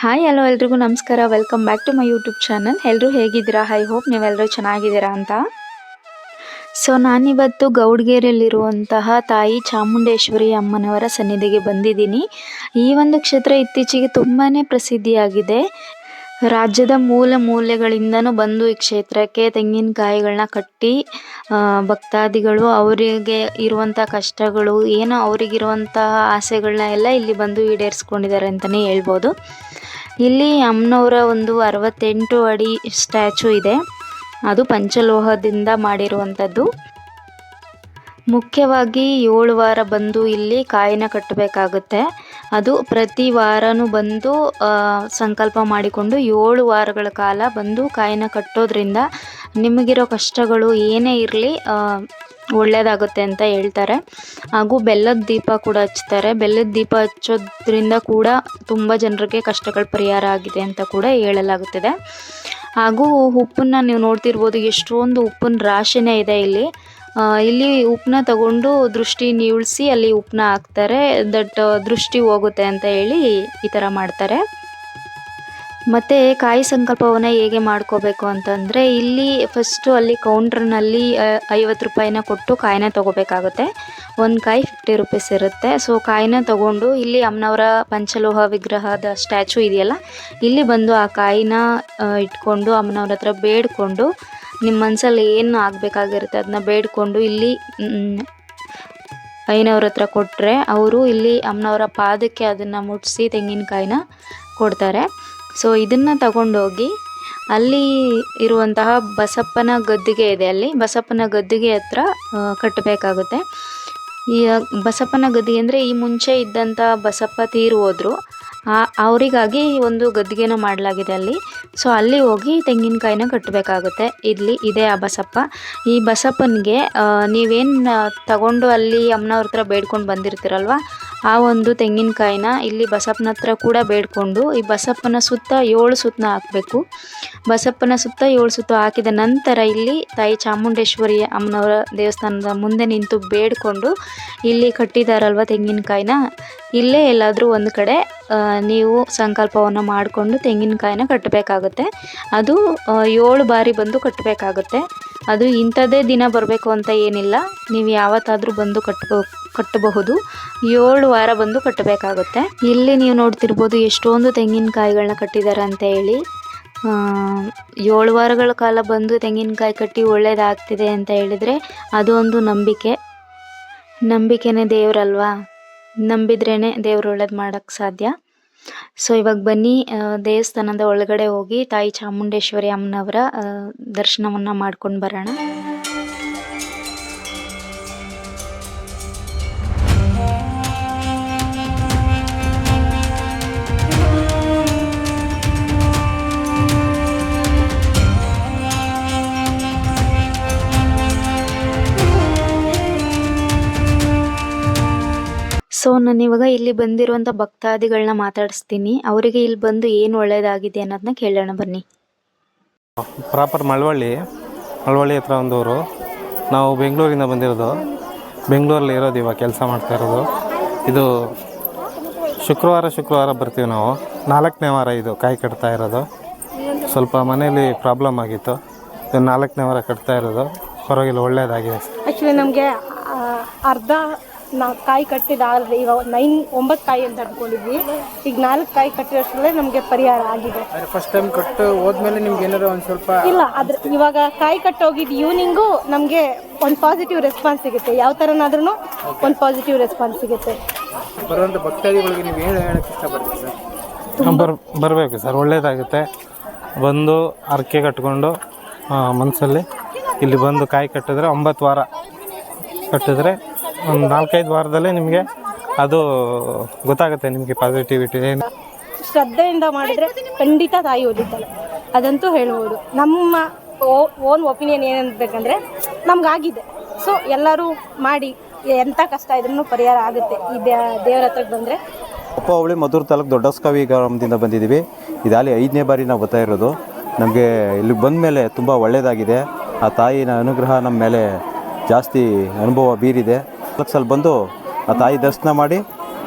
Hi hello ಎಲ್ರಿಗೂ ನಮಸ್ಕಾರ. Welcome back to my YouTube channel ಎಲ್ಲರೂ ಹೇಗಿದ್ದೀರಾ? ಐ ಹೋಪ್ ನೀವೆಲ್ಲರೂ ಚೆನ್ನಾಗಿದ್ದೀರಾ ಅಂತ. ಸೊ ನಾನಿವತ್ತು ಗೌಡ್ಗೆರೆಯಲ್ಲಿರುವಂತಹ ತಾಯಿ ಚಾಮುಂಡೇಶ್ವರಿ ಅಮ್ಮನವರ ಸನ್ನಿಧಿಗೆ ಬಂದಿದ್ದೀನಿ. ಈ ಒಂದು ಕ್ಷೇತ್ರ ಇತ್ತೀಚೆಗೆ ತುಂಬಾ ಪ್ರಸಿದ್ಧಿಯಾಗಿದೆ. ರಾಜ್ಯದ ಮೂಲ ಮೂಲೆಗಳಿಂದನೂ ಬಂದು ಈ ಕ್ಷೇತ್ರಕ್ಕೆ ತೆಂಗಿನಕಾಯಿಗಳನ್ನ ಕಟ್ಟಿ ಭಕ್ತಾದಿಗಳು ಅವರಿಗೆ ಇರುವಂಥ ಕಷ್ಟಗಳು, ಏನೋ ಅವರಿಗಿರುವಂತಹ ಆಸೆಗಳನ್ನ ಎಲ್ಲ ಇಲ್ಲಿ ಬಂದು ಈಡೇರಿಸ್ಕೊಂಡಿದ್ದಾರೆ ಅಂತಲೇ ಹೇಳ್ಬೋದು. ಇಲ್ಲಿ ಅಮ್ಮನವರ ಒಂದು ಅರವತ್ತೆಂಟು ಅಡಿ ಸ್ಟ್ಯಾಚು ಇದೆ. ಅದು ಪಂಚಲೋಹದಿಂದ ಮಾಡಿರುವಂಥದ್ದು. ಮುಖ್ಯವಾಗಿ ಏಳು ವಾರ ಬಂದು ಇಲ್ಲಿ ಕಾಯಿನ ಕಟ್ಟಬೇಕಾಗುತ್ತೆ. ಅದು ಪ್ರತಿ ವಾರನೂ ಬಂದು ಸಂಕಲ್ಪ ಮಾಡಿಕೊಂಡು ಏಳು ವಾರಗಳ ಕಾಲ ಬಂದು ಕಾಯಿನ ಕಟ್ಟೋದ್ರಿಂದ ನಿಮಗಿರೋ ಕಷ್ಟಗಳು ಏನೇ ಇರಲಿ ಒಳ್ಳೆಯದಾಗುತ್ತೆ ಅಂತ ಹೇಳ್ತಾರೆ. ಹಾಗೂ ಬೆಲ್ಲದ ದೀಪ ಕೂಡ ಹಚ್ತಾರೆ. ಬೆಲ್ಲದ ದೀಪ ಹಚ್ಚೋದ್ರಿಂದ ಕೂಡ ತುಂಬ ಜನರಿಗೆ ಕಷ್ಟಗಳು ಪರಿಹಾರ ಆಗಿದೆ ಅಂತ ಕೂಡ ಹೇಳಲಾಗುತ್ತದೆ. ಹಾಗೂ ಉಪ್ಪನ್ನ ನೀವು ನೋಡ್ತಿರ್ಬೋದು, ಎಷ್ಟೊಂದು ಉಪ್ಪಿನ ರಾಶಿನೇ ಇದೆ ಇಲ್ಲಿ. ಇಲ್ಲಿ ಉಪ್ಪನ್ನ ತಗೊಂಡು ದೃಷ್ಟಿ ನೀಳ್ಸಿ ಅಲ್ಲಿ ಉಪ್ಪನ್ನ ಹಾಕ್ತಾರೆ. ದಟ್ ದೃಷ್ಟಿ ಹೋಗುತ್ತೆ ಅಂತ ಹೇಳಿ ಈ ಥರ ಮಾಡ್ತಾರೆ. ಮತ್ತು ಕಾಯಿ ಸಂಕಲ್ಪವನ್ನು ಹೇಗೆ ಮಾಡ್ಕೋಬೇಕು ಅಂತಂದರೆ ಇಲ್ಲಿ ಫಸ್ಟು ಅಲ್ಲಿ ಕೌಂಟ್ರ್ನಲ್ಲಿ ಐವತ್ತು ರೂಪಾಯಿನ ಕೊಟ್ಟು ಕಾಯಿನ ತೊಗೋಬೇಕಾಗುತ್ತೆ. ಒಂದು ಕಾಯಿ ಫಿಫ್ಟಿ ರುಪೀಸ್ ಇರುತ್ತೆ. ಸೊ ಕಾಯಿನ ತೊಗೊಂಡು ಇಲ್ಲಿ ಅಮ್ಮನವರ ಪಂಚಲೋಹ ವಿಗ್ರಹದ ಸ್ಟ್ಯಾಚು ಇದೆಯಲ್ಲ, ಇಲ್ಲಿ ಬಂದು ಆ ಕಾಯಿನ ಇಟ್ಕೊಂಡು ಅಮ್ಮನವ್ರ ಹತ್ರ ಬೇಡಿಕೊಂಡು ನಿಮ್ಮ ಮನಸ್ಸಲ್ಲಿ ಏನು ಆಗಬೇಕಾಗಿರುತ್ತೆ ಅದನ್ನ ಬೇಡಿಕೊಂಡು ಇಲ್ಲಿ ಐನವ್ರ ಹತ್ರ ಕೊಟ್ಟರೆ ಅವರು ಇಲ್ಲಿ ಅಮ್ಮನವರ ಪಾದಕ್ಕೆ ಅದನ್ನು ಮುಟ್ಟಿಸಿ ತೆಂಗಿನಕಾಯಿನ ಕೊಡ್ತಾರೆ. ಸೊ ಇದನ್ನು ತಗೊಂಡೋಗಿ ಅಲ್ಲಿ ಇರುವಂತಹ ಬಸಪ್ಪನ ಗದ್ದಿಗೆ ಇದೆ ಅಲ್ಲಿ. ಬಸಪ್ಪನ ಗದ್ದಿಗೆ ಹತ್ರ ಕಟ್ಟಬೇಕಾಗುತ್ತೆ. ಈ ಬಸಪ್ಪನ ಗದ್ದಿಗೆ ಅಂದರೆ ಈ ಮುಂಚೆ ಇದ್ದಂಥ ಬಸಪ್ಪ ತೀರು ಹೋದರು. ಆ- ಅವರಿಗಾಗಿ ಒಂದು ಗದ್ದಿಗೆನ ಮಾಡಲಾಗಿದೆ ಅಲ್ಲಿ. ಸೊ ಅಲ್ಲಿ ಹೋಗಿ ತೆಂಗಿನಕಾಯಿನ ಕಟ್ಟಬೇಕಾಗುತ್ತೆ. ಇಲ್ಲಿ ಇದೆ ಆ ಬಸಪ್ಪ. ಈ ಬಸಪ್ಪನಿಗೆ ನೀವೇನು ತಗೊಂಡು ಅಲ್ಲಿ ಅಮ್ಮನವ್ರ ಹತ್ರ ಬೇಡ್ಕೊಂಡು ಬಂದಿರ್ತೀರಲ್ವ? ಆ ಒಂದು ತೆಂಗಿನಕಾಯಿನ ಇಲ್ಲಿ ಬಸಪ್ಪನ ಹತ್ರ ಕೂಡ ಬೇಡಿಕೊಂಡು ಈ ಬಸಪ್ಪನ ಸುತ್ತ ಏಳು ಸುತ್ತನ ಹಾಕಬೇಕು. ಬಸಪ್ಪನ ಸುತ್ತ ಏಳು ಸುತ್ತ ಹಾಕಿದ ನಂತರ ಇಲ್ಲಿ ತಾಯಿ ಚಾಮುಂಡೇಶ್ವರಿ ಅಮ್ಮನವರ ದೇವಸ್ಥಾನದ ಮುಂದೆ ನಿಂತು ಬೇಡಿಕೊಂಡು ಇಲ್ಲಿ ಕಟ್ಟಿದಾರಲ್ವ ತೆಂಗಿನಕಾಯಿನ? ಇಲ್ಲೇ ಎಲ್ಲಾದರೂ ಒಂದು ಕಡೆ ನೀವು ಸಂಕಲ್ಪವನ್ನು ಮಾಡಿಕೊಂಡು ತೆಂಗಿನಕಾಯಿನ ಕಟ್ಟಬೇಕಾಗುತ್ತೆ. ಅದು ಏಳು ಬಾರಿ ಬಂದು ಕಟ್ಟಬೇಕಾಗುತ್ತೆ. ಅದು ಇಂಥದ್ದೇ ದಿನ ಬರಬೇಕು ಅಂತ ಏನಿಲ್ಲ. ನೀವು ಯಾವತ್ತಾದರೂ ಬಂದು ಕಟ್ಬೋ ಕಟ್ಟಬಹುದು. ಏಳು ವಾರ ಬಂದು ಕಟ್ಟಬೇಕಾಗುತ್ತೆ. ಇಲ್ಲಿ ನೀವು ನೋಡ್ತಿರ್ಬೋದು ಎಷ್ಟೊಂದು ತೆಂಗಿನಕಾಯಿಗಳನ್ನ ಕಟ್ಟಿದ್ದಾರೆ ಅಂತ ಹೇಳಿ. ಏಳು ವಾರಗಳ ಕಾಲ ಬಂದು ತೆಂಗಿನಕಾಯಿ ಕಟ್ಟಿ ಒಳ್ಳೇದಾಗ್ತಿದೆ ಅಂತ ಹೇಳಿದರೆ ಅದು ಒಂದು ನಂಬಿಕೆ. ನಂಬಿಕೆನೇ ದೇವರಲ್ವಾ? ನಂಬಿದ್ರೇ ದೇವ್ರು ಒಳ್ಳೇದು ಮಾಡೋಕ್ಕೆ ಸಾಧ್ಯ. ಸೊ, ಇವಾಗ ಬನ್ನಿ ದೇವಸ್ಥಾನದ ಒಳಗಡೆ ಹೋಗಿ ತಾಯಿ ಚಾಮುಂಡೇಶ್ವರಿ ಅಮ್ಮನವರ ದರ್ಶನವನ್ನು ಮಾಡ್ಕೊಂಡು ಬರೋಣ. ಸೊ ನಾನು ಇವಾಗ ಇಲ್ಲಿ ಬಂದಿರುವಂಥ ಭಕ್ತಾದಿಗಳನ್ನ ಮಾತಾಡಿಸ್ತೀನಿ. ಅವರಿಗೆ ಇಲ್ಲಿ ಬಂದು ಏನು ಒಳ್ಳೆಯದಾಗಿದೆ ಅನ್ನೋದನ್ನ ಕೇಳೋಣ ಬನ್ನಿ. ಪ್ರಾಪರ್ ಮಳವಳ್ಳಿ ಮಳವಳ್ಳಿ ಹತ್ರ ಒಂದೂರು. ಊರು ನಾವು ಬೆಂಗಳೂರಿಂದ ಬಂದಿರೋದು. ಬೆಂಗಳೂರಲ್ಲಿ ಇರೋದು ಇವಾಗ ಕೆಲಸ ಮಾಡ್ತಾ ಇರೋದು. ಇದು ಶುಕ್ರವಾರ ಶುಕ್ರವಾರ ಬರ್ತೀವಿ ನಾವು. ನಾಲ್ಕನೇ ವಾರ ಇದು ಕಾಯಿ ಕಟ್ತಾ ಇರೋದು. ಸ್ವಲ್ಪ ಮನೇಲಿ ಪ್ರಾಬ್ಲಮ್ ಆಗಿತ್ತು. ಇದು ನಾಲ್ಕನೇ ವಾರ ಕಟ್ತಾ ಇರೋದು. ಪರವಾಗಿಲ್ಲ ಒಳ್ಳೆಯದಾಗಿದೆ ಆ್ಯಕ್ಚುಲಿ ನಮಗೆ ಅರ್ಧ ನಾವು ಕಾಯಿ ಕಟ್ಟಿದಾಗಲ್ಲ ಇವಾಗ ನೈನ್ ಒಂಬತ್ತು ಕಾಯಿ ಅಂತ ಅಂದ್ಕೊಂಡಿದ್ವಿ. ಈಗ ನಾಲ್ಕು ಕಾಯಿ ಕಟ್ಟಿರೋಷ್ಟರಲ್ಲೇ ನಮಗೆ ಪರಿಹಾರ ಆಗಿದೆ. ಫಸ್ಟ್ ಟೈಮ್ ಕಟ್ಟು ಹೋದ್ಮೇಲೆ ನಿಮ್ಗೆ ಏನಾದ್ರು ಒಂದು ಸ್ವಲ್ಪ ಇಲ್ಲ ಅದ್ರ ಇವಾಗ ಕಾಯಿ ಕಟ್ಟೋಗಿದ್ದು ಈವ್ನಿಂಗು ನಮಗೆ ಒಂದು ಪಾಸಿಟಿವ್ ರೆಸ್ಪಾನ್ಸ್ ಸಿಗುತ್ತೆ. ಯಾವ ಥರನಾದ್ರೂ ಒಂದು ಪಾಸಿಟಿವ್ ರೆಸ್ಪಾನ್ಸ್ ಸಿಗುತ್ತೆ. ಬರುವಂಥ ಭಕ್ತಾದಿಗಳಿಗೆ ನೀವು ಏನು ಹೇಳಕ್ಕೆ ಇಷ್ಟಪಡ್ತೀವಿ ಸರ್? ಬರ್ ಬರಬೇಕು ಸರ್ ಒಳ್ಳೆಯದಾಗುತ್ತೆ ಬಂದು ಅರ್ಕೆ ಕಟ್ಕೊಂಡು ಮನಸ್ಸಲ್ಲಿ ಇಲ್ಲಿ ಬಂದು ಕಾಯಿ ಕಟ್ಟಿದ್ರೆ ಒಂಬತ್ತು ವಾರ ಕಟ್ಟಿದ್ರೆ ಒಂದು ನಾಲ್ಕೈದು ವಾರದಲ್ಲೇ ನಿಮಗೆ ಅದು ಗೊತ್ತಾಗುತ್ತೆ ನಿಮಗೆ ಪಾಸಿಟಿವಿಟಿ ಏನು. ಶ್ರದ್ಧೆಯಿಂದ ಮಾಡಿದರೆ ಖಂಡಿತ ತಾಯಿ ಒಲಿತಾಳೆ ಅದಂತೂ ಹೇಳ್ಬೋದು. ನಮ್ಮ ಓನ್ ಒಪಿನಿಯನ್ ಏನಂತಬೇಕಂದ್ರೆ ನಮಗಾಗಿದೆ. ಸೊ ಎಲ್ಲರೂ ಮಾಡಿ ಎಂಥ ಕಷ್ಟ ಇದ್ರೂ ಪರಿಹಾರ ಆಗುತ್ತೆ. ಈ ದೇವರ ದೇವ್ರ ಹತ್ರಕ್ಕೆ ಬಂದರೆ. ಕೊಪ್ಪ ಹೋಬಳಿ ಮಧುರ ತಾಲೂಕು ದೊಡ್ಡಸ್ಕವಿ ಗ್ರಾಮದಿಂದ ಬಂದಿದ್ದೀವಿ. ಇದಾಲಿ ಐದನೇ ಬಾರಿ ನಾವು ಬರ್ತಾ ಇರೋದು. ನಮಗೆ ಇಲ್ಲಿಗೆ ಬಂದ ಮೇಲೆ ತುಂಬ ಒಳ್ಳೆಯದಾಗಿದೆ ಆ ತಾಯಿನ ಅನುಗ್ರಹ ನಮ್ಮ ಮೇಲೆ ಜಾಸ್ತಿ ಅನುಭವ ಬೀರಿದೆ. ಸಲ ಬಂದು ಆ ತಾಯಿ ದರ್ಶನ ಮಾಡಿ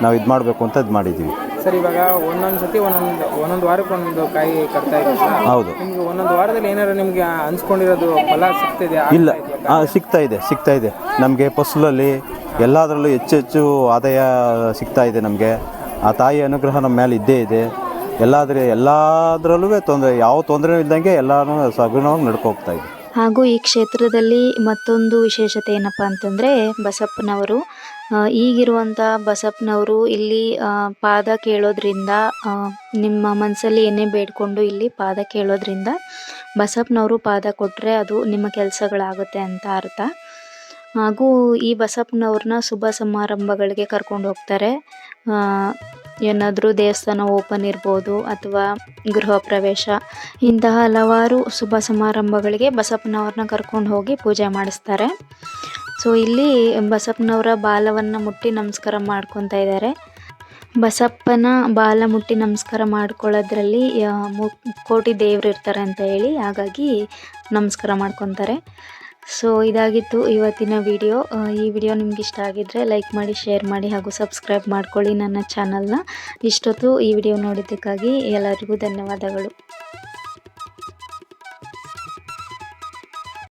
ನಾವು ಇದು ಮಾಡಬೇಕು ಅಂತ ಇದು ಮಾಡಿದ್ದೀವಿ ಸರ್ ಇವಾಗ ಒಂದೊಂದು ಸತಿ ಒಂದೊಂದು ಒಂದೊಂದು ವಾರಕ್ಕೆ ಒಂದೊಂದು ಕಾಯಿ ಕಟ್ತಾ ಹೌದು. ನಿಮಗೆ ಒಂದೊಂದು ವಾರದಲ್ಲಿ ಏನಾದ್ರು ನಿಮಗೆ ಅನ್ಸ್ಕೊಂಡಿರೋದು ಫಲ ಸಿಗ್ತಿದೆ ಇಲ್ಲ. ಹಾಂ ಸಿಗ್ತಾ ಇದೆ ಸಿಗ್ತಾ ಇದೆ. ನಮಗೆ ಫಸಲಲ್ಲಿ ಎಲ್ಲದರಲ್ಲೂ ಹೆಚ್ಚು ಹೆಚ್ಚು ಆದಾಯ ಸಿಗ್ತಾ ಇದೆ ನಮಗೆ. ಆ ತಾಯಿ ಅನುಗ್ರಹ ನಮ್ಮ ಮೇಲೆ ಇದ್ದೇ ಇದೆ. ಎಲ್ಲಾದ್ರೆ ಎಲ್ಲದರಲ್ಲೂ ತೊಂದರೆ ಯಾವ ತೊಂದರೆ ಇಲ್ದಂಗೆ ಎಲ್ಲನೂ ಸಗುಣವಾಗಿ ನಡ್ಕೋಗ್ತಾ ಇದೆ. ಹಾಗೂ ಈ ಕ್ಷೇತ್ರದಲ್ಲಿ ಮತ್ತೊಂದು ವಿಶೇಷತೆ ಏನಪ್ಪ ಅಂತಂದರೆ ಬಸಪ್ಪನವರು. ಈಗಿರುವಂಥ ಬಸಪ್ಪನವರು ಇಲ್ಲಿ ಪಾದ ಕೇಳೋದ್ರಿಂದ ನಿಮ್ಮ ಮನಸ್ಸಲ್ಲಿ ಏನೇ ಬೇಡ್ಕೊಂಡು ಇಲ್ಲಿ ಪಾದ ಕೇಳೋದ್ರಿಂದ ಬಸಪ್ಪನವರು ಪಾದ ಕೊಟ್ಟರೆ ಅದು ನಿಮ್ಮ ಕೆಲಸಗಳಾಗುತ್ತೆ ಅಂತ ಅರ್ಥ. ಹಾಗೂ ಈ ಬಸಪ್ಪನವ್ರನ್ನ ಶುಭ ಸಮಾರಂಭಗಳಿಗೆ ಕರ್ಕೊಂಡು ಹೋಗ್ತಾರೆ. ಏನಾದರೂ ದೇವಸ್ಥಾನ ಓಪನ್ ಇರ್ಬೋದು ಅಥವಾ ಗೃಹ ಪ್ರವೇಶ, ಇಂತಹ ಹಲವಾರು ಶುಭ ಸಮಾರಂಭಗಳಿಗೆ ಬಸಪ್ಪನವ್ರನ್ನ ಕರ್ಕೊಂಡು ಹೋಗಿ ಪೂಜೆ ಮಾಡಿಸ್ತಾರೆ. ಸೊ ಇಲ್ಲಿ ಬಸಪ್ಪನವರ ಬಾಲವನ್ನು ಮುಟ್ಟಿ ನಮಸ್ಕಾರ ಮಾಡ್ಕೊತಾ ಇದ್ದಾರೆ. ಬಸಪ್ಪನ ಬಾಲ ಮುಟ್ಟಿ ನಮಸ್ಕಾರ ಮಾಡ್ಕೊಳ್ಳೋದ್ರಲ್ಲಿ ಕೋಟಿ ದೇವ್ರು ಇರ್ತಾರೆ ಅಂತ ಹೇಳಿ ಹಾಗಾಗಿ ನಮಸ್ಕಾರ ಮಾಡ್ಕೊತಾರೆ. ಸೊ ಇದಾಗಿತ್ತು ಇವತ್ತಿನ ವಿಡಿಯೋ ಈ ವಿಡಿಯೋ ನಿಮ್ಗೆ ಇಷ್ಟ ಆಗಿದ್ರೆ ಲೈಕ್ ಮಾಡಿ ಶೇರ್ ಮಾಡಿ ಹಾಗೂ ಸಬ್ಸ್ಕ್ರೈಬ್ ಮಾಡ್ಕೊಳ್ಳಿ ನನ್ನ ಚಾನಲ್ನ ಇಷ್ಟೊತ್ತು ಈ ವಿಡಿಯೋ ನೋಡಿದ್ದಕ್ಕಾಗಿ ಎಲ್ಲರಿಗೂ ಧನ್ಯವಾದಗಳು.